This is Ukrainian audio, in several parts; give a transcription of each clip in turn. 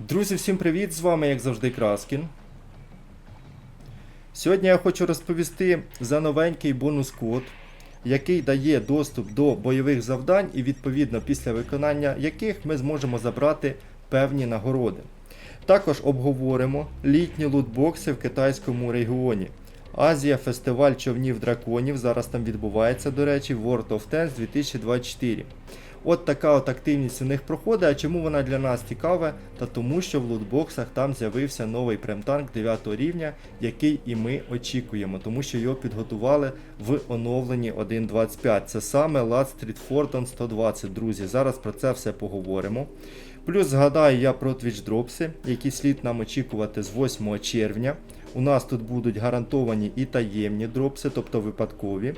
Друзі, всім привіт! З вами, як завжди, Краскін. Сьогодні я хочу розповісти за новенький бонус-код, який дає доступ до бойових завдань і відповідно після виконання яких ми зможемо забрати певні нагороди. Також обговоримо літні лутбокси в китайському регіоні. Азія фестиваль човнів драконів. Зараз там відбувається, до речі, World of Tanks 2024. От така от активність у них проходить. А чому вона для нас цікава? Та тому, що в лутбоксах там з'явився новий премтанк 9 рівня, який і ми очікуємо, тому що його підготували в оновленні 1.25. Це саме Lad Street Forton 120, друзі. Зараз про це все поговоримо. Плюс згадаю я про Twitch дропси, які слід нам очікувати з 8 червня. У нас тут будуть гарантовані і таємні дропси, тобто випадкові.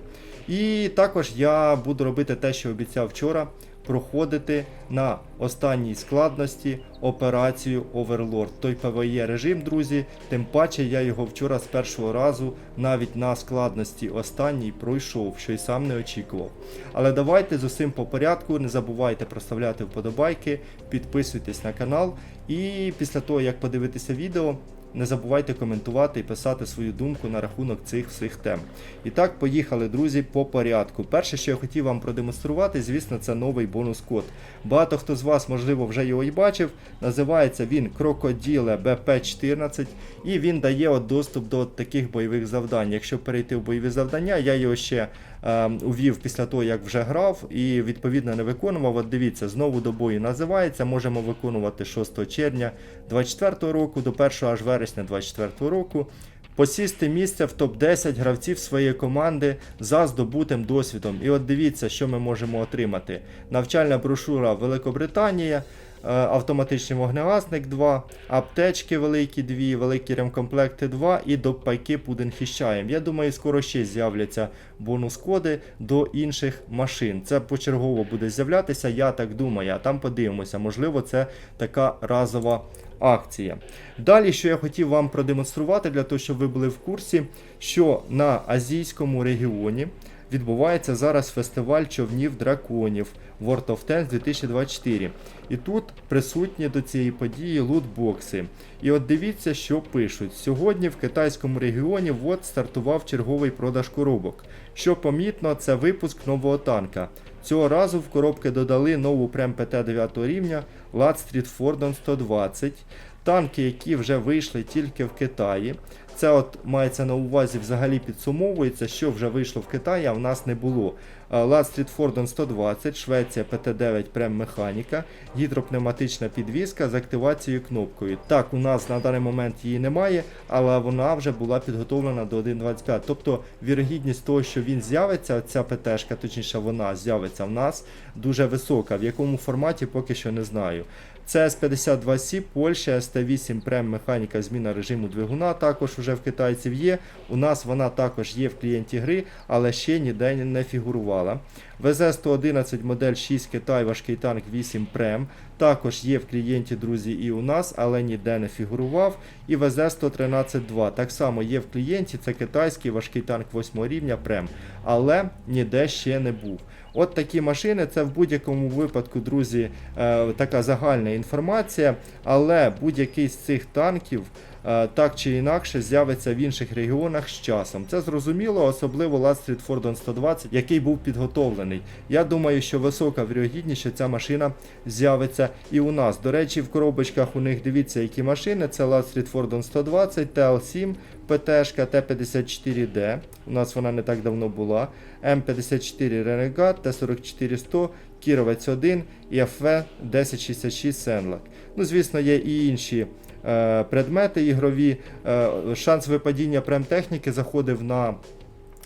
І також я буду робити те, що обіцяв вчора. Проходити на останній складності операцію Overlord. Той PvE режим, друзі. Тим паче я його вчора з першого разу навіть на складності останній пройшов, що й сам не очікував. Але давайте з усім по порядку. Не забувайте проставляти вподобайки, підписуйтесь на канал. І після того, як подивитися відео, не забувайте коментувати і писати свою думку на рахунок цих всіх тем. І так, поїхали, друзі, по порядку. Перше, що я хотів вам продемонструвати, звісно, це новий бонус-код. Багато хто з вас, можливо, вже його і бачив. Називається він Крокоділе BP14, і він дає от доступ до таких бойових завдань. Якщо перейти в бойові завдання, я його ще увів після того, як вже грав, і відповідно не виконував. От дивіться, знову до бою називається. Можемо виконувати 6 червня 24 року до 1 аж вересня 24 року. Посісти місце в топ-10 гравців своєї команди за здобутим досвідом. І от дивіться, що ми можемо отримати. Навчальна брошура Великобританія, е, автоматичний вогнегасник 2, аптечки великі 2, великі ремкомплекти 2 і до пайки Пуденхіщаєм. Я думаю, скоро ще з'являться бонус-коди до інших машин. Це почергово буде з'являтися, я так думаю, а там подивимося. Можливо, це така разова акція. Далі, що я хотів вам продемонструвати, для того, щоб ви були в курсі, що на азійському регіоні відбувається зараз фестиваль човнів драконів World of Tanks 2024. І тут присутні до цієї події лутбокси. І от дивіться, що пишуть. Сьогодні в китайському регіоні вот стартував черговий продаж коробок. Що помітно, це випуск нового танка. Цього разу в коробки додали нову прем ПТ 9 рівня Lad Street Fordon 120. Танки, які вже вийшли тільки в Китаї. Це от мається на увазі взагалі підсумовується, що вже вийшло в Китаї, а в нас не було. Lad Street 120, Швеція PT9 Prem механіка, гідропневматична підвізка з активацією кнопкою. Так, у нас на даний момент її немає, але вона вже була підготовлена до 1.25. Тобто вірогідність того, що він з'явиться, ця ПТшка, точніше вона з'явиться в нас дуже висока. В якому форматі поки що не знаю. CS52C, Польща, ST8 Прем механіка зміна режиму двигуна також вже в китайців є. У нас вона також є в клієнті гри, але ще ніде не фігурувала. ВЗ-111 модель 6 Китай, важкий танк 8 Прем. Також є в клієнті, друзі, і у нас, але ніде не фігурував. І ВЗ-113-2. Так само є в клієнті, це китайський важкий танк 8 рівня Прем. Але ніде ще не був. От такі машини, це в будь-якому випадку, друзі, е, така загальна інформація, але будь-який з цих танків так чи інакше з'явиться в інших регіонах з часом. Це зрозуміло, особливо Street Fordon 120, який був підготовлений. Я думаю, що висока вірогідність, що ця машина з'явиться і у нас. До речі, в коробочках у них дивіться, які машини. Це Street Fordon 120, TL7, ПТшка Т-54Д. У нас вона не так давно була. М54 Renegade, Т-44-100, Кіровець 1 і ФВ 1066 Сенлак. Ну, звісно, є і інші е, предмети ігрові. Е, шанс випадіння премтехніки заходив на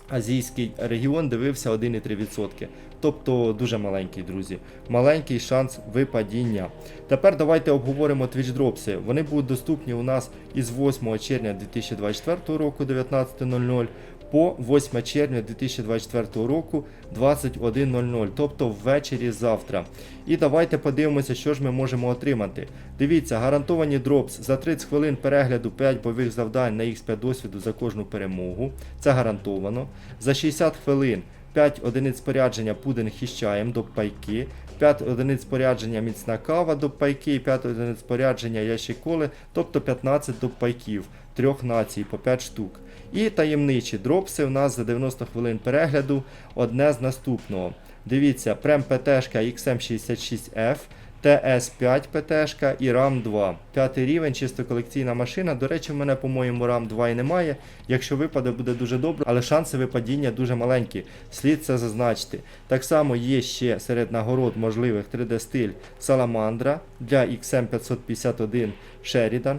азійський регіон, дивився 1,3%. Тобто дуже маленький, друзі. Маленький шанс випадіння. Тепер давайте обговоримо Twitch дропси. Вони будуть доступні у нас із 8 червня 2024 року 19.00 по 8 червня 2024 року 21.00, тобто ввечері завтра. І давайте подивимося, що ж ми можемо отримати. Дивіться, гарантовані дропс за 30 хвилин перегляду 5 бойових завдань на X5 досвіду за кожну перемогу. Це гарантовано. За 60 хвилин 5 одиниць спорядження пудинг хіщаєм до пайки. 5 одиниць спорядження міцна кава до пайки, 5 одиниць спорядження ящик коли, тобто 15 до пайків, трьох націй по 5 штук. І таємничі дропси у нас за 90 хвилин перегляду одне з наступного. Дивіться, прем ПТшка XM66F, TS5 ПТшка і RAM 2. П'ятий рівень, чисто колекційна машина. До речі, в мене, по-моєму, RAM 2 і немає. Якщо випаде, буде дуже добре, але шанси випадіння дуже маленькі. Слід це зазначити. Так само є ще серед нагород можливих 3D стиль Salamandra для XM551 Sheridan.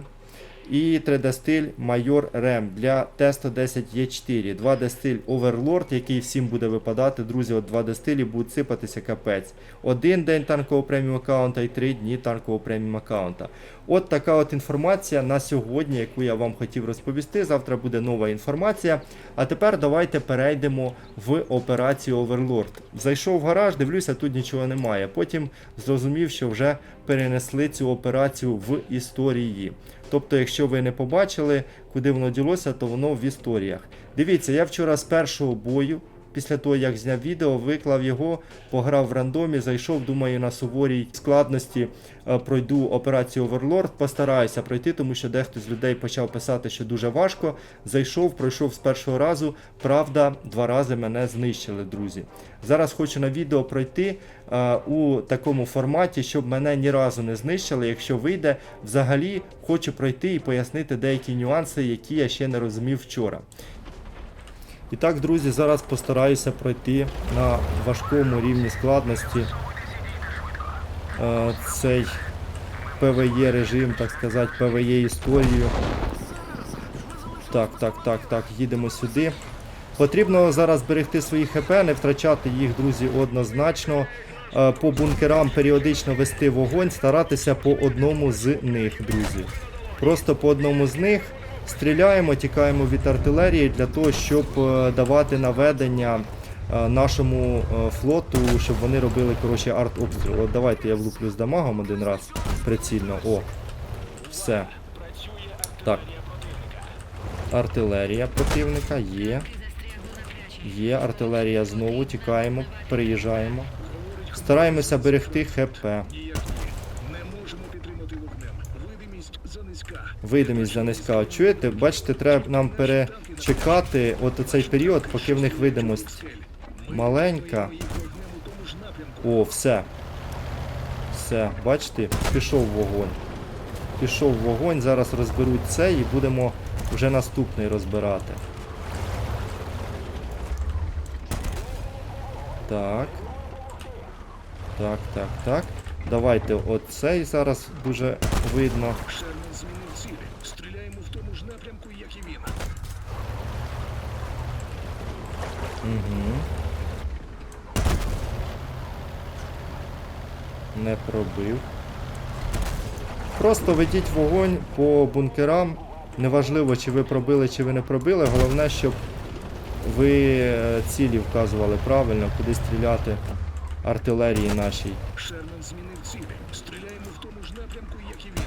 І 3D стиль Майор Рем для Т110Е4. 2D стиль Overlord, який всім буде випадати. Друзі, от 2D стилі будуть сипатися капець. Один день танкового преміум аккаунта і три дні танкового преміум аккаунта. От така от інформація на сьогодні, яку я вам хотів розповісти. Завтра буде нова інформація. А тепер давайте перейдемо в операцію Overlord. Зайшов в гараж, дивлюся, тут нічого немає. Потім зрозумів, що вже перенесли цю операцію в історії. Тобто, якщо ви не побачили, куди воно ділося, то воно в історіях. Дивіться, я вчора з першого бою, після того як зняв відео, виклав його, пограв в рандомі, зайшов, думаю, на суворій складності е, пройду операцію Overlord, постараюся пройти, тому що дехто з людей почав писати, що дуже важко. Зайшов, пройшов з першого разу. Правда, два рази мене знищили, друзі. Зараз хочу на відео пройти е, у такому форматі, щоб мене ні разу не знищили. Якщо вийде, взагалі хочу пройти і пояснити деякі нюанси, які я ще не розумів вчора. І так, друзі, зараз постараюся пройти на важкому рівні складності е, цей PvE режим, так сказати, PvE історію. Так, так, так, так, їдемо сюди. Потрібно зараз берегти свої ХП, не втрачати їх, друзі, однозначно. Е, По бункерам періодично вести вогонь, старатися по одному з них, друзі. Просто по одному з них стріляємо, тікаємо від артилерії для того, щоб е, давати наведення е, нашому е, флоту, щоб вони робили коротше, арт-обстріл. От давайте я влуплю з дамагом один раз прицільно. О, все. Так. Артилерія противника є. Є артилерія знову, тікаємо, переїжджаємо. Стараємося берегти ХП. Не можемо підтримати вогнем. Видимість занизька. Видимість за низька. От Чуєте, бачите, треба нам перечекати от оцей період, поки в них видимость маленька. О, все. Все, бачите, пішов вогонь. Пішов вогонь, зараз розберуть це і будемо вже наступний розбирати. Так. Так, так, так. Давайте оцей зараз дуже видно. Шерман змінив цілі. Стріляємо в тому ж напрямку, як і він. Угу. Не пробив. Просто ведіть вогонь по бункерам. Неважливо, чи ви пробили, чи ви не пробили. Головне, щоб ви е, цілі вказували правильно, куди стріляти артилерії нашій. Шерман змінив цілі. Стріляємо в тому ж напрямку, як і він.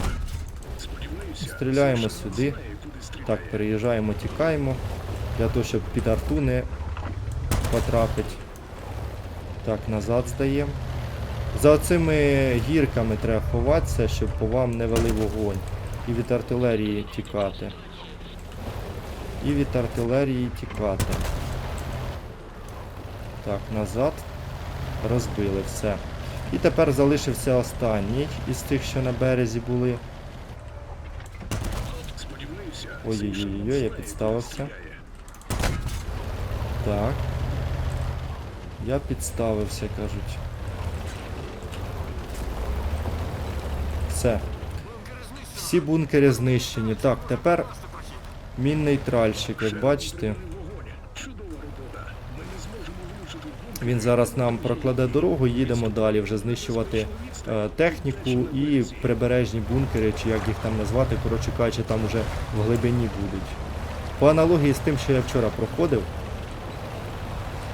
Сподіваюся, Стріляємо сюди. Так, переїжджаємо, тікаємо. Для того, щоб під арту не потрапить. Так, назад здаємо. За оцими гірками треба ховатися, щоб по вам не вели вогонь. І від артилерії тікати. І від артилерії тікати. Так, назад. Розбили все. І тепер залишився останній із тих, що на березі були. Ой-ой-ой, я підставився. Так. Я підставився, кажуть. Все. Всі бункери знищені. Так, тепер мінний тральщик, як бачите. Він зараз нам прокладе дорогу, їдемо далі вже знищувати е, техніку і прибережні бункери, чи як їх там назвати, коротше кажучи, там вже в глибині будуть. По аналогії з тим, що я вчора проходив.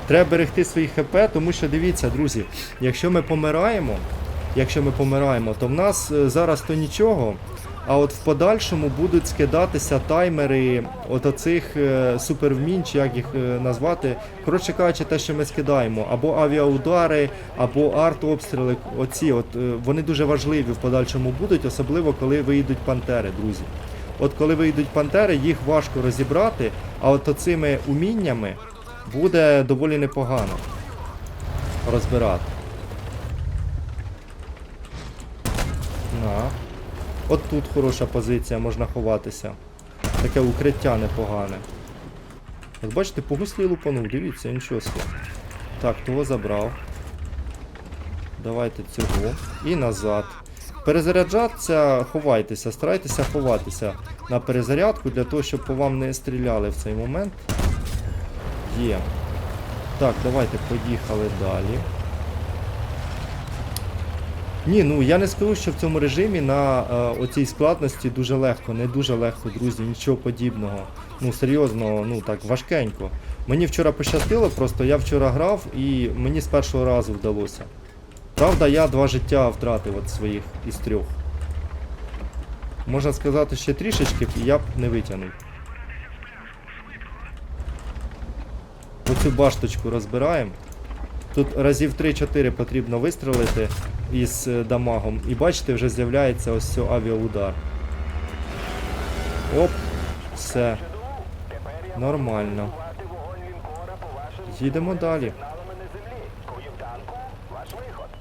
Треба берегти свої ХП, тому що дивіться, друзі, якщо ми помираємо, якщо ми помираємо, то в нас е, зараз то нічого. А от в подальшому будуть скидатися таймери от оцих е, супервмін, чи як їх е, назвати. Коротше кажучи, те, що ми скидаємо, або авіаудари, або артобстріли. Оці от вони дуже важливі в подальшому будуть, особливо коли вийдуть пантери, друзі. От коли вийдуть пантери, їх важко розібрати, а от оцими уміннями буде доволі непогано розбирати. На. От тут хороша позиція, можна ховатися. Таке укриття непогане. От бачите, по гуслі лупанув, дивіться, нічого собі. Так, того забрав. Давайте цього. І назад. Перезаряджатися, ховайтеся, старайтеся ховатися на перезарядку для того, щоб по вам не стріляли в цей момент. Є. Так, давайте поїхали далі. Ні, ну я не скажу, що в цьому режимі на е, оцій складності дуже легко, не дуже легко, друзі, нічого подібного. Ну серйозно, ну так, важкенько. Мені вчора пощастило, просто я вчора грав і мені з першого разу вдалося. Правда, я два життя втратив от своїх із трьох. Можна сказати, ще трішечки, і я б не витягнув. Оцю башточку розбираємо. Тут разів 3-4 потрібно вистрелити із е, дамагом. І бачите, вже з'являється ось цей авіаудар. Оп, все. Нормально. Їдемо далі.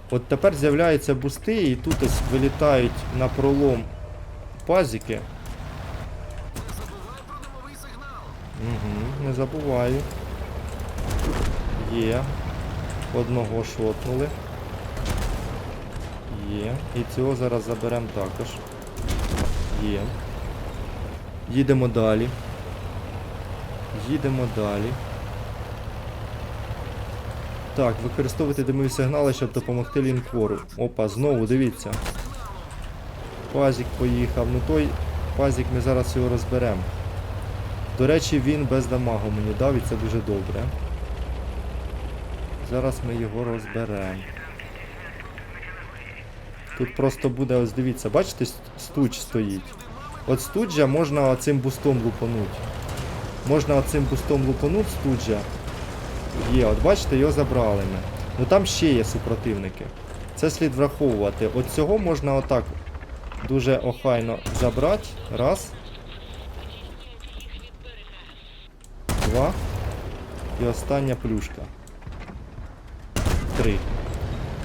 От тепер з'являються бусти, і тут ось вилітають на пролом пазики. Угу, не забуваю. Є. Одного шотнули. Є. І цього зараз заберемо також. Є. Їдемо далі. Їдемо далі. Так, використовувати димові сигнали, щоб допомогти лінкору. Опа, знову дивіться. Пазік поїхав. Ну той пазік ми зараз його розберемо. До речі, він без дамагу мені дав і це дуже добре. Зараз ми його розберемо. Тут просто буде, ось дивіться, бачите, стуч стоїть. От студжа можна оцим бустом лупануть. Можна оцим бустом лупануть студжа. Є, от бачите, його забрали ми. Ну там ще є супротивники. Це слід враховувати. От цього можна отак дуже охайно забрати. Раз. Два. І остання плюшка. Три.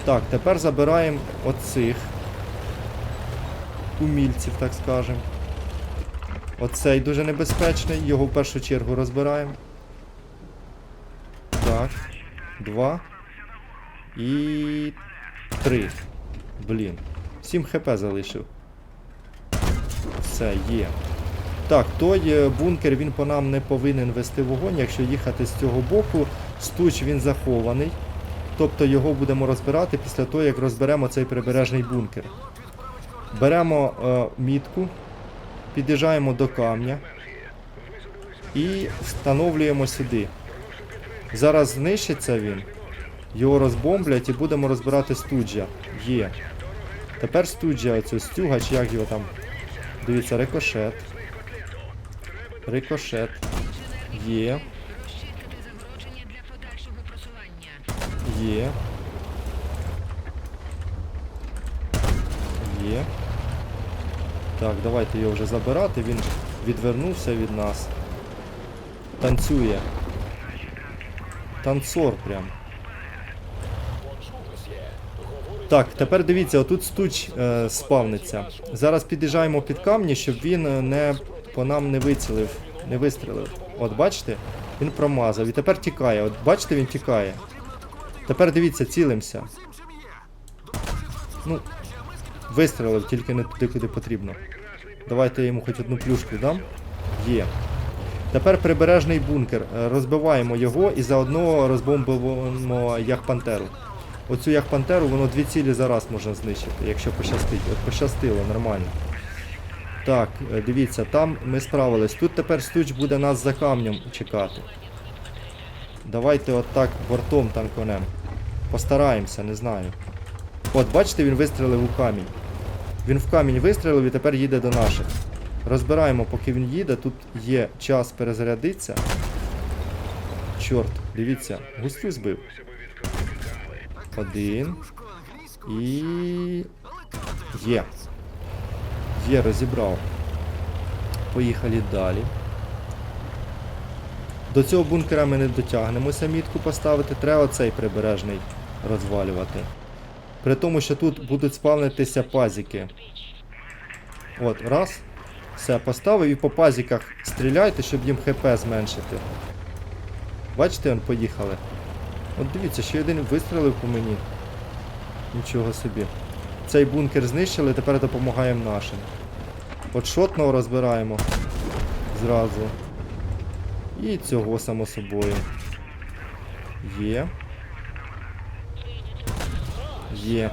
Так, тепер забираємо оцих умільців, так скажемо. Оцей дуже небезпечний, його в першу чергу розбираємо. Так. Два. І. Три. Блін. 7 хп залишив. Все, є. Так, той е, бункер він по нам не повинен вести вогонь, якщо їхати з цього боку. Стуч він захований. Тобто його будемо розбирати після того, як розберемо цей прибережний бункер. Беремо е, мітку, під'їжджаємо до камня і встановлюємо сюди. Зараз знищиться він, його розбомблять і будемо розбирати студжя. Є. Тепер студжя, оцю стюга, чи як його там. Дивіться, рикошет. Рикошет. Є. Є. Є. Так, давайте його вже забирати. Він відвернувся від нас. Танцює. Танцор прям. Так, тепер дивіться, отут стуч е, спавниться. Зараз під'їжджаємо під камні, щоб він е, не по нам не вицілив, не вистрілив. От бачите? Він промазав. І тепер тікає. От бачите, він тікає. Тепер дивіться, цілимося. Ну, вистрелив, тільки не туди, куди потрібно. Давайте я йому хоч одну плюшку дам. Є. Тепер прибережний бункер. Е, Розбиваємо його і заодно розбомбимо яхпантеру. Оцю яхпантеру воно дві цілі за раз можна знищити, якщо пощастить. От пощастило, нормально. Так, е, дивіться, там ми справились. Тут тепер стуч буде нас за камнем чекати. Давайте отак бортом танконем. Постараємося, не знаю. От, бачите, він вистрелив у камінь. Він в камінь вистрілив і тепер їде до наших. Розбираємо, поки він їде. Тут є час перезарядитися. Чорт, дивіться, густю збив. Один. І. Є. Є, розібрав. Поїхали далі. До цього бункера ми не дотягнемося мітку поставити, треба цей прибережний розвалювати. При тому, що тут будуть спавнитися пазіки. От, раз. Все, поставив і по пазіках стріляйте, щоб їм ХП зменшити. Бачите, он поїхали. От дивіться, ще один вистрілив по мені. Нічого собі. Цей бункер знищили, тепер допомагаємо нашим. От шотного розбираємо зразу. І цього само собою. Є. Є.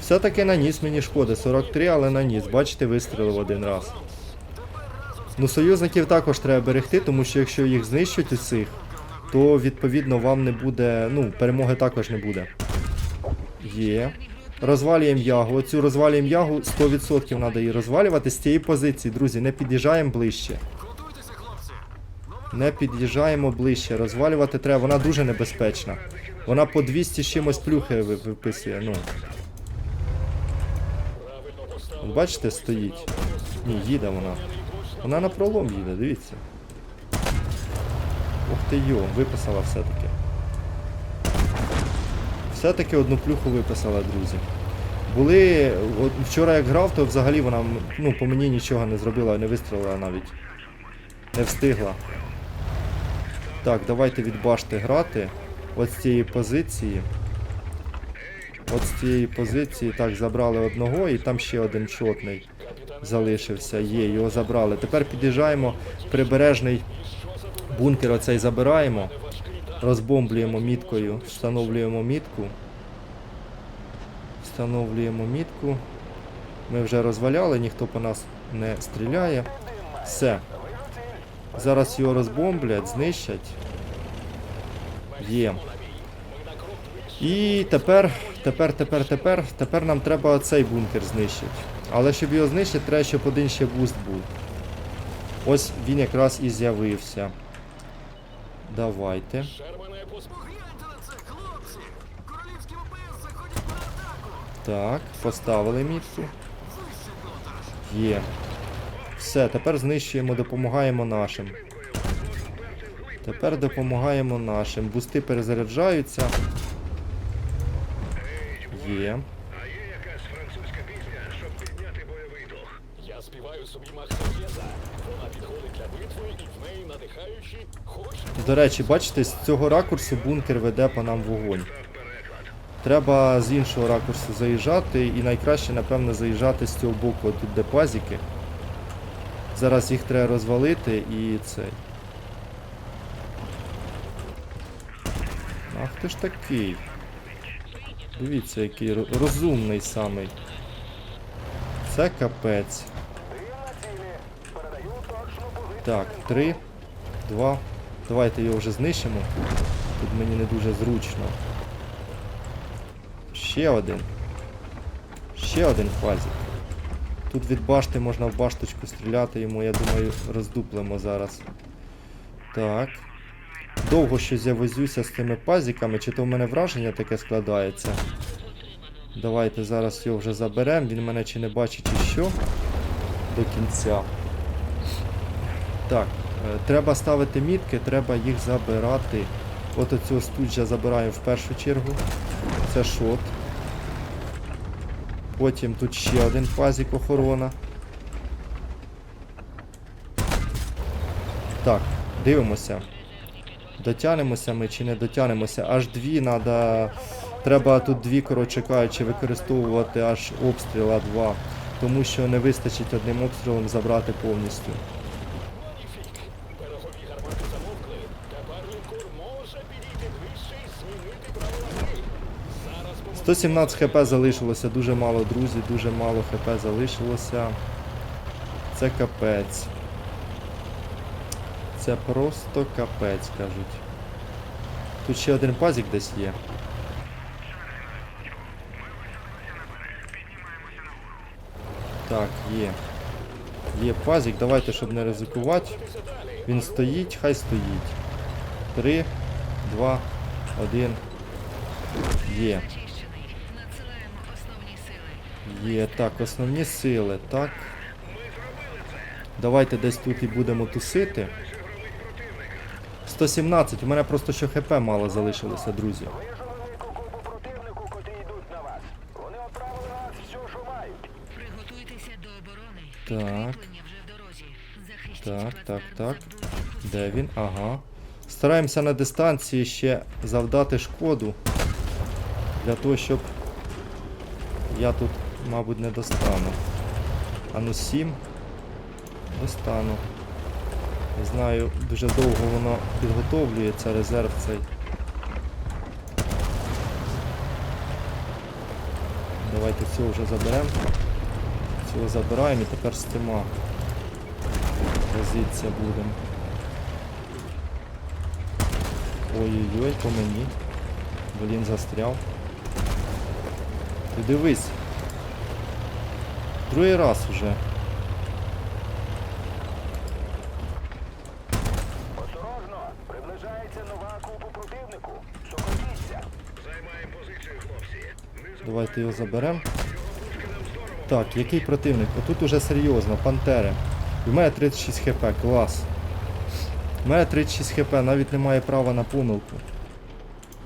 Все-таки наніс мені шкоди. 43, але наніс. Бачите, вистрілив один раз. Ну, союзників також треба берегти, тому що якщо їх знищать усіх, то відповідно вам не буде. Ну, перемоги також не буде. Є. Розвалюємо ягу. Оцю розвалюємо ягу 100% треба її розвалювати з цієї позиції, друзі. Не під'їжджаємо ближче. Не під'їжджаємо ближче. Розвалювати треба. Вона дуже небезпечна. Вона по 200 чимось плюхи виписує. Ну. Бачите, стоїть. Ні, їде вона. Вона на пролом їде, дивіться. Ух ти йо, виписала все-таки. Все-таки одну плюху виписала, друзі. Були. От вчора як грав, то взагалі вона ну, по мені нічого не зробила, не вистрілила навіть. Не встигла. Так, давайте від башти грати. От з цієї позиції. От з цієї позиції так забрали одного і там ще один чотний залишився. Є, його забрали. Тепер під'їжджаємо, прибережний бункер оцей забираємо, розбомблюємо міткою, встановлюємо мітку. Встановлюємо мітку. Ми вже розваляли, ніхто по нас не стріляє. Все. Зараз його розбомблять, знищать. Є. І тепер, тепер, тепер, тепер, тепер нам треба цей бункер знищити. Але щоб його знищити, треба, щоб один ще буст був. Ось він якраз і з'явився. Давайте. Так, поставили мітку. Є. Все, тепер знищуємо, допомагаємо нашим. Тепер допомагаємо нашим. Бусти перезаряджаються. Є. А є якась французька пісня, щоб підняти бойовий дух. Я співаю собі Махсов'єза. Вона підходить для битви і в неї надихаючи, хоч До речі, бачите, з цього ракурсу бункер веде по нам вогонь. Треба з іншого ракурсу заїжджати і найкраще, напевно, заїжджати з цього боку, тут де пазіки. Зараз їх треба розвалити і цей. Ах ти ж такий. Дивіться, який розумний самий. Це капець. Так, три, два. Давайте його вже знищимо. Тут мені не дуже зручно. Ще один. Ще один фазик. Тут від башти можна в башточку стріляти йому, я думаю, роздуплемо зараз. Так. Довго щось я возюся з цими пазиками, чи то в мене враження таке складається. Давайте зараз його вже заберемо, він мене чи не бачить, чи що до кінця. Так, е, треба ставити мітки, треба їх забирати. От оцього студжа забираємо в першу чергу. Це шот. Потім тут ще один пазик охорона. Так, дивимося. Дотянемося ми чи не дотянемося. Аж дві треба. Треба тут дві, коротше кажучи, використовувати аж обстріла два. Тому що не вистачить одним обстрілом забрати повністю. поможу 117 хп залишилося, дуже мало, друзі, дуже мало хп залишилося. Це капець. Це просто капець, кажуть. Тут ще один пазик десь є. Так, є. Є пазик, давайте, щоб не ризикувати. Він стоїть, хай стоїть. Три, два, один. Є. Є. Так, основні сили, так. Давайте десь тут і будемо тусити. 117, у мене просто ще хп мало залишилося, друзі. Що. Так. Так, так, так. Де він? Ага. Стараємося на дистанції ще завдати шкоду. Для того, щоб я тут, мабуть, не достану. А ну 7. Достану. Не знаю, дуже довго воно підготовлюється, резерв цей. Давайте цього вже заберемо. Цього забираємо і тепер з тима. Возиться будемо. Ой-ой-ой, по мені. Блін, застряв. Ти дивись. Другий раз уже. Приближається нова купа противнику. Шоколіться. Займаємо позицію, хлопці. Давайте його заберемо. Так, який противник? Отут уже серйозно, пантери. У мене 36 хп, клас. У мене 36 хп, навіть немає права на помилку.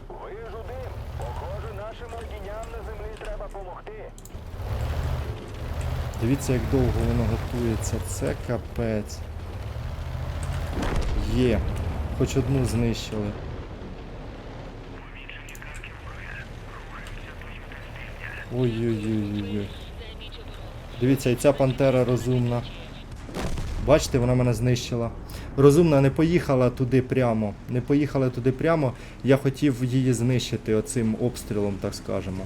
Вижу дим. Похоже, нашим ордіням на землі треба помогти. Дивіться, як довго воно готується. Це капець. Є. Хоч одну знищили. Ой-ой-ой-ой. Дивіться, і ця пантера розумна. Бачите, вона мене знищила. Розумна не поїхала туди прямо. Не поїхала туди прямо. Я хотів її знищити оцим обстрілом, так скажемо.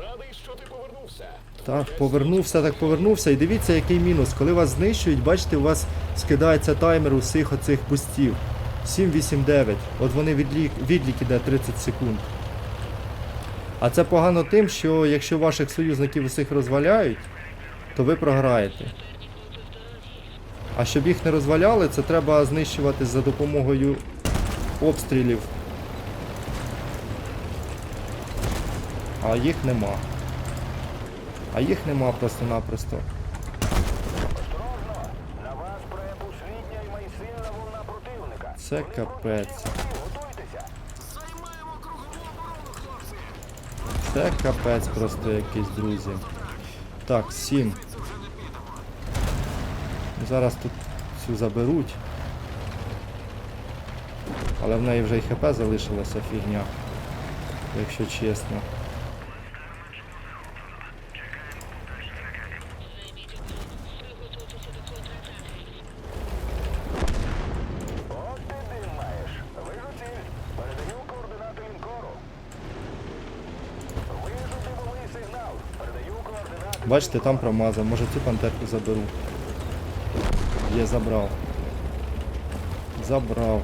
Радий, що ти повернувся. Так, повернувся, так повернувся. І дивіться, який мінус. Коли вас знищують, бачите, у вас скидається таймер усіх оцих бустів. 7, 8, 9. От вони відлік, відлік іде 30 секунд. А це погано тим, що якщо ваших союзників усіх розваляють, то ви програєте. А щоб їх не розваляли, це треба знищувати за допомогою обстрілів. А їх нема. А їх нема просто-напросто. Осторожно, на вас препусвітня і майсильна волна противника. Це капець. Це капець просто якийсь, друзі. Так, 7. Зараз тут цю заберуть. Але в неї вже й ХП залишилася фігня. Якщо чесно. От ти дим маєш. Вижу ціль. Передаю координати лінкору. Вижу димовий сигнал. Передаю координати. Бачите, там промазав. Може цю пантерку заберу. Є, забрав. Забрав.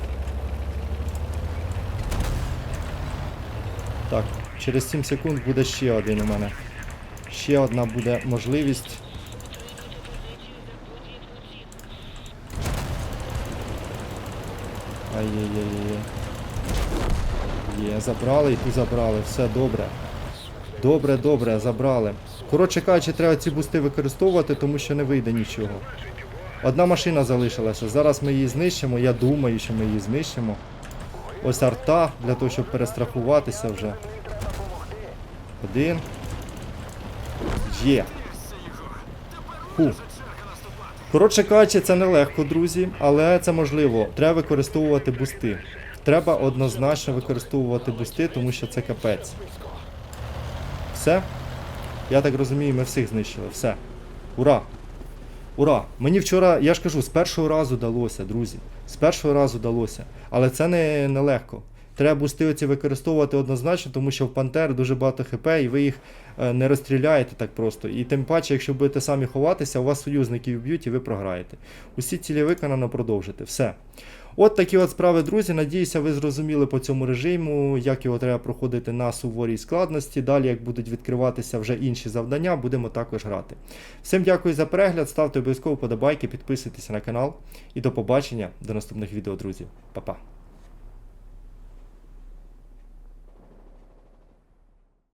Так, через 7 секунд буде ще один у мене. Ще одна буде можливість. Ай-яй-яй-яй. Є, забрали і забрали. Все добре. Добре, добре, забрали. Коротше кажучи, треба ці бусти використовувати, тому що не вийде нічого. Одна машина залишилася. Зараз ми її знищимо. Я думаю, що ми її знищимо. Ось арта для того, щоб перестрахуватися вже. Один. Є. Фу. Коротше кажучи, це нелегко, друзі, але це можливо. Треба використовувати бусти. Треба однозначно використовувати бусти, тому що це капець. Все? Я так розумію, ми всіх знищили. Все. Ура! Ура! Мені вчора, я ж кажу, з першого разу далося, друзі. З першого разу далося. Але це не, не легко. Треба бусти оці використовувати однозначно, тому що в Пантер дуже багато ХП, і ви їх е, не розстріляєте так просто. І тим паче, якщо будете самі ховатися, у вас союзників б'ють і ви програєте. Усі цілі виконано, продовжите. Все. От такі от справи, друзі. Надіюся, ви зрозуміли по цьому режиму, як його треба проходити на суворій складності. Далі, як будуть відкриватися вже інші завдання, будемо також грати. Всім дякую за перегляд, ставте обов'язково подобайки, підписуйтесь на канал. І до побачення до наступних відео, друзі. Па-па.